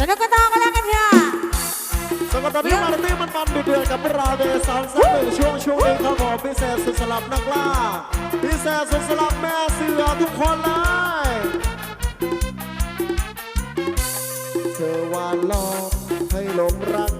สนุกก็ต้องกันแล้วกันค่ะสำหรับตอนนี้มาร์ตี้มันมันดูเดือดกับราเดสามสามหนึ่งช่วงช่วงนี้ครับผมพิเศษสุดสลับนักล่าพิเศษสุดสลับแม่เสือทุกคนเลยเธอหวานล้อมให้หลงรัก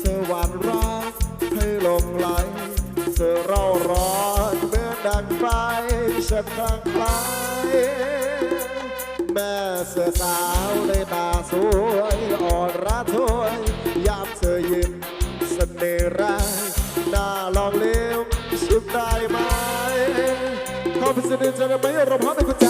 เธอหวานรักให้หลงไหลเธอเร่าร้อนเบื่อดังไฟฉันคลั่งไคล้ ม่เสือสาวเลยตาสวยอ่อนระทวยยามเธอยิ้มเสน่ห์ร้ายน่าลองเลี้ยวชิบได้ไหมขอพิสูจจะไม่รบพร้อในหัวใจ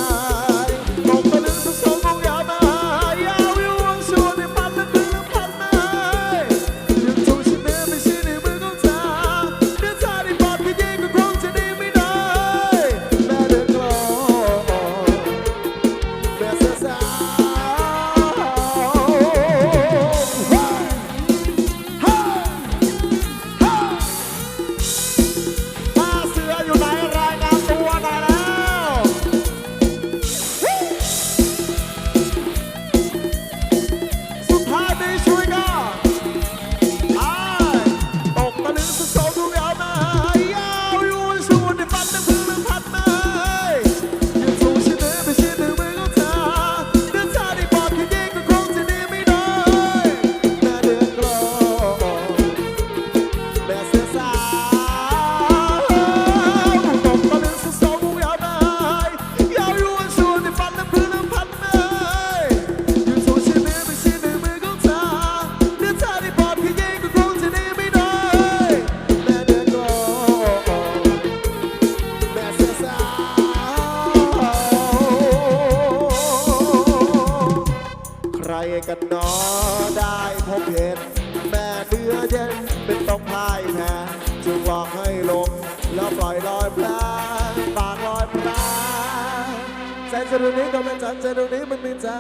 ดูนี้ก็ไม่จันใจดูนี้มันไมีจา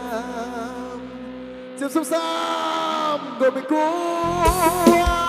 มเจ็บซ้ำๆก็ไม่กลัว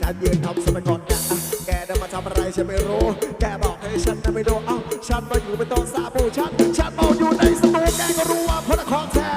ฉันยืนทำสมัยก่อนแกแกได้มาทำอะไรฉันไม่รู้ แกบอกให้ฉันนั้ไม่รู้เอ้าฉันมาอยู่เป็นตัวสาบูฉัน ฉันเมาอยู่ในสตูแกก็รู้ว่าพระนครแท้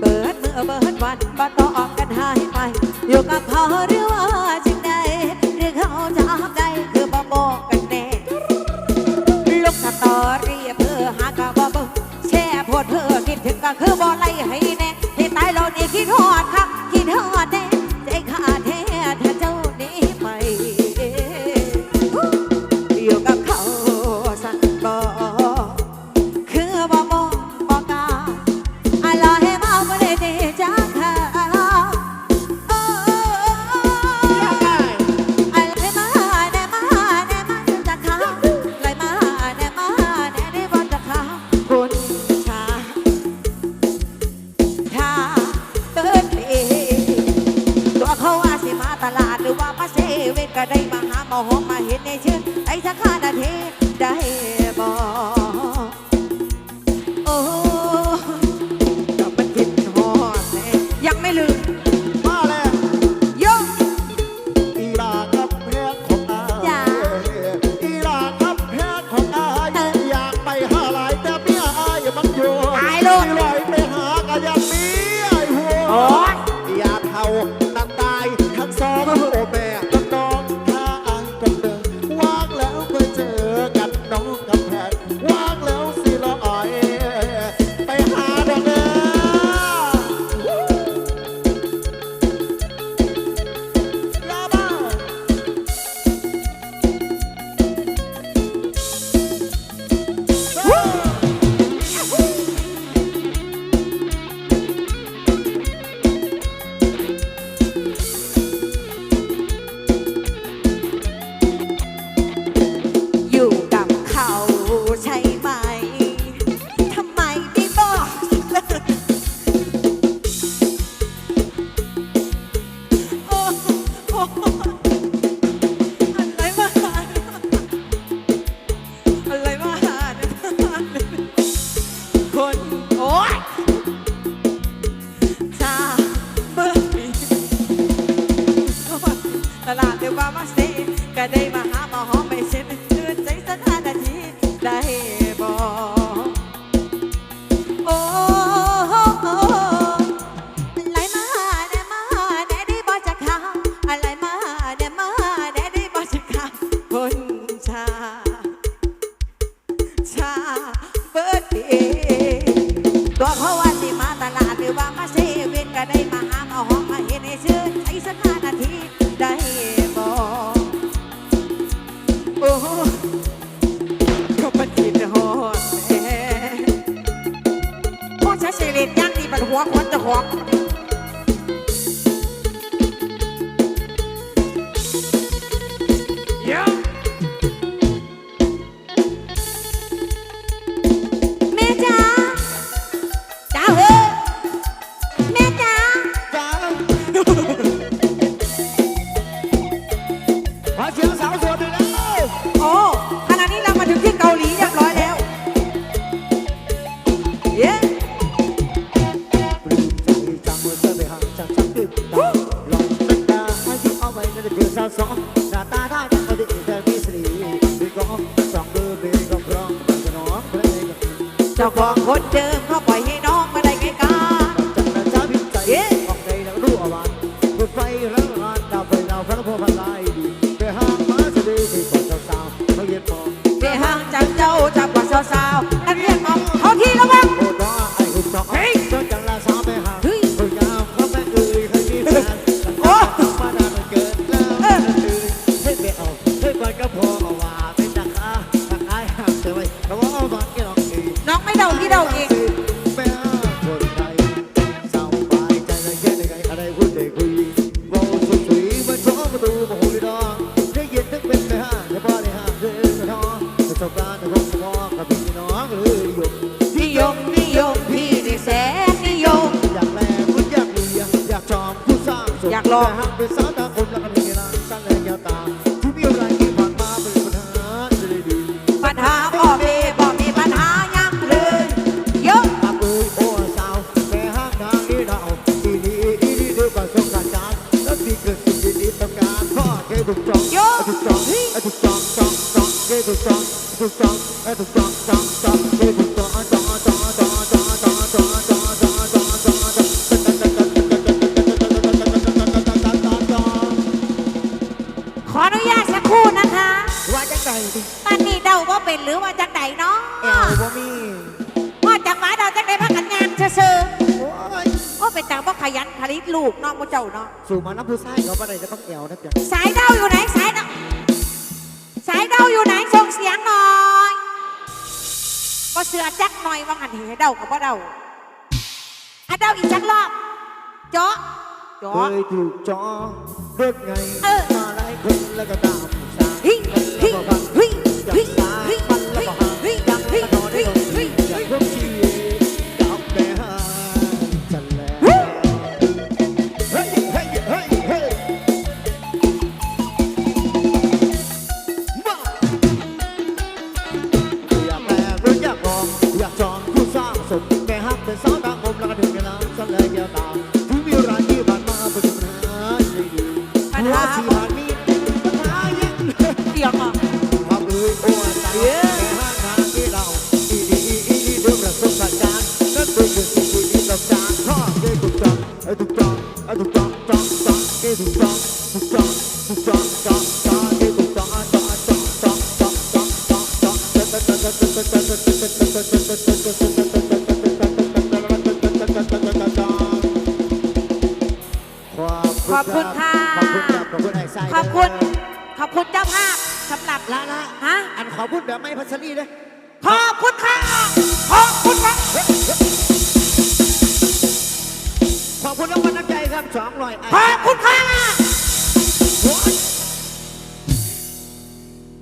เบิดเมื่อเบิดวันบ่ต้องกันหายไป อยู่กับเขาหรือว่า ก็ได้มาหามาหอมมาเห็นในเชื่อไอ้สักห้านาทีได้บอก ยาตสักคู่นะคะว่าจังใดดิปานนี่เดาว่าเป็นหรือว่าจังใดเนาะเอวบ่มีพ่อจังหวเดาจังใดพักกันงานเชื่อโอ้ยก็เป็นจังว่าขยันผลิตลูกเน้องพวเจ้าเนาะสู่มาน้ำผู้ชายเขาบ่ไดจะต้องแอวนะเปียสายเดาอยู่ไหนสายเดาสายเดาอยู่ไหนส่งเสียงหน่อยก็เสือแจ็คหน่อยว่างันเห็นเดากับว่าเดาอะเดาอีกสักรอบเจาะเจาะเคยถูกจองเลิกไงเออไล่ ขึ้นแล้วก็ตามสาวแล้วก็ฟังจากซ้าย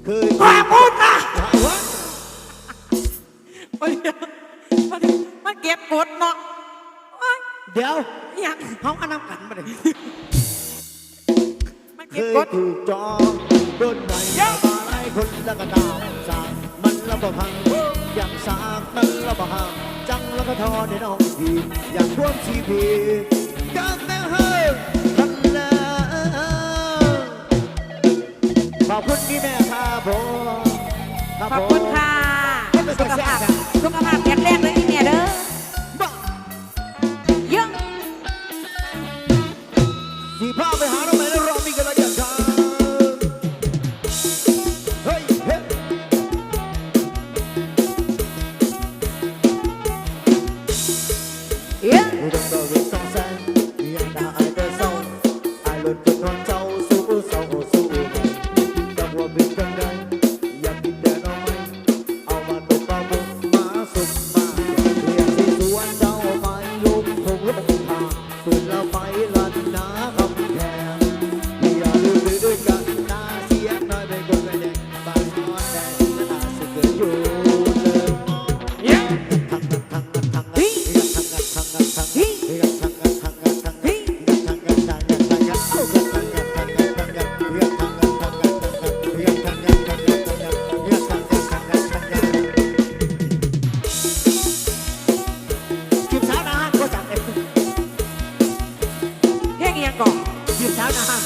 คืากพูดนะมันมันเก็บกดเนาะเดี๋ยวยังเขาอันน้ำกันมาเลยเคยถูกจองโดนไหนมาไล่คนละกระดาษสากมันละบ่พังอย่างสากนั้นละบ่ห่างจังแล้วก็ทอในน้องพีอย่างร่วมชีพีกัแน่ อบคุณพี่แม่ครับผม ขอบคุณค่ะ สุขภาพสุขภาพแข็งแรงเลย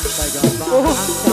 大家把。